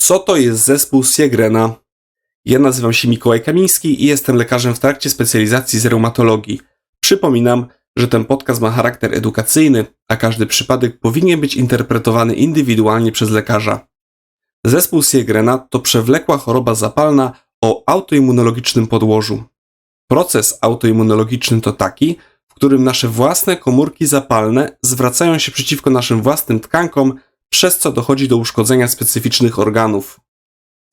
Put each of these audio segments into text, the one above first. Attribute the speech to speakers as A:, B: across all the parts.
A: Co to jest zespół Siegrena? Ja nazywam się Mikołaj Kamiński i jestem lekarzem w trakcie specjalizacji z reumatologii. Przypominam, że ten podcast ma charakter edukacyjny, a każdy przypadek powinien być interpretowany indywidualnie przez lekarza. Zespół Siegrena to przewlekła choroba zapalna o autoimmunologicznym podłożu. Proces autoimmunologiczny to taki, w którym nasze własne komórki zapalne zwracają się przeciwko naszym własnym tkankom, przez co dochodzi do uszkodzenia specyficznych organów.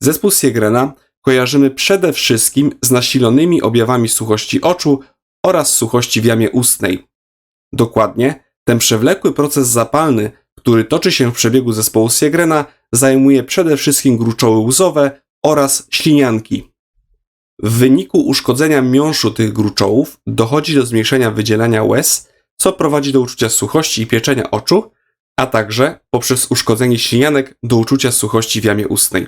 A: Zespół Siegrena kojarzymy przede wszystkim z nasilonymi objawami suchości oczu oraz suchości w jamie ustnej. Dokładnie, ten przewlekły proces zapalny, który toczy się w przebiegu zespołu Siegrena, zajmuje przede wszystkim gruczoły łzowe oraz ślinianki. W wyniku uszkodzenia miąższu tych gruczołów dochodzi do zmniejszenia wydzielania łez, co prowadzi do uczucia suchości i pieczenia oczu, a także poprzez uszkodzenie ślinianek do uczucia suchości w jamie ustnej.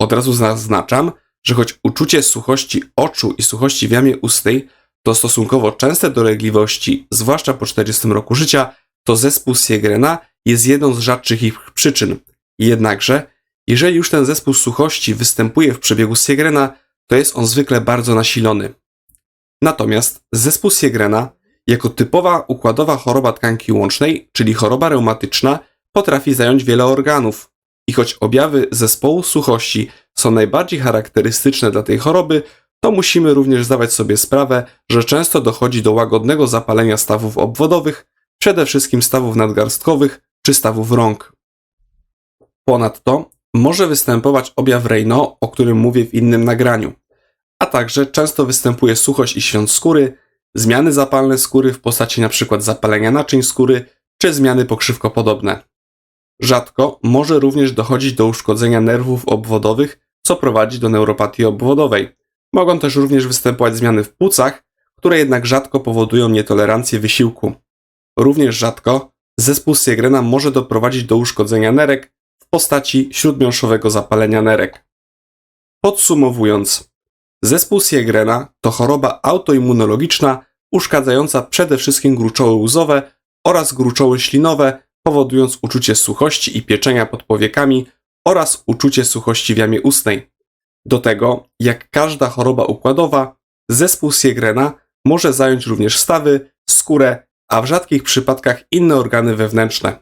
A: Od razu zaznaczam, że choć uczucie suchości oczu i suchości w jamie ustnej to stosunkowo częste dolegliwości, zwłaszcza po 40 roku życia, to zespół Siegrena jest jedną z rzadszych ich przyczyn. Jednakże, jeżeli już ten zespół suchości występuje w przebiegu Siegrena, to jest on zwykle bardzo nasilony. Natomiast zespół Siegrena, jako typowa układowa choroba tkanki łącznej, czyli choroba reumatyczna, potrafi zająć wiele organów. I choć objawy zespołu suchości są najbardziej charakterystyczne dla tej choroby, to musimy również zdawać sobie sprawę, że często dochodzi do łagodnego zapalenia stawów obwodowych, przede wszystkim stawów nadgarstkowych czy stawów rąk. Ponadto może występować objaw Raynaud, o którym mówię w innym nagraniu, a także często występuje suchość i świąt skóry, zmiany zapalne skóry w postaci np. zapalenia naczyń skóry czy zmiany pokrzywkopodobne. Rzadko może również dochodzić do uszkodzenia nerwów obwodowych, co prowadzi do neuropatii obwodowej. Mogą też również występować zmiany w płucach, które jednak rzadko powodują nietolerancję wysiłku. Również rzadko zespół Siegrena może doprowadzić do uszkodzenia nerek w postaci śródmiąższowego zapalenia nerek. Podsumowując, zespół Siegrena to choroba autoimmunologiczna uszkadzająca przede wszystkim gruczoły łzowe oraz gruczoły ślinowe, powodując uczucie suchości i pieczenia pod powiekami oraz uczucie suchości w jamie ustnej. Do tego, jak każda choroba układowa, zespół Siegrena może zająć również stawy, skórę, a w rzadkich przypadkach inne organy wewnętrzne.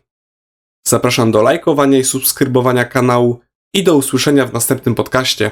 A: Zapraszam do lajkowania i subskrybowania kanału i do usłyszenia w następnym podcaście.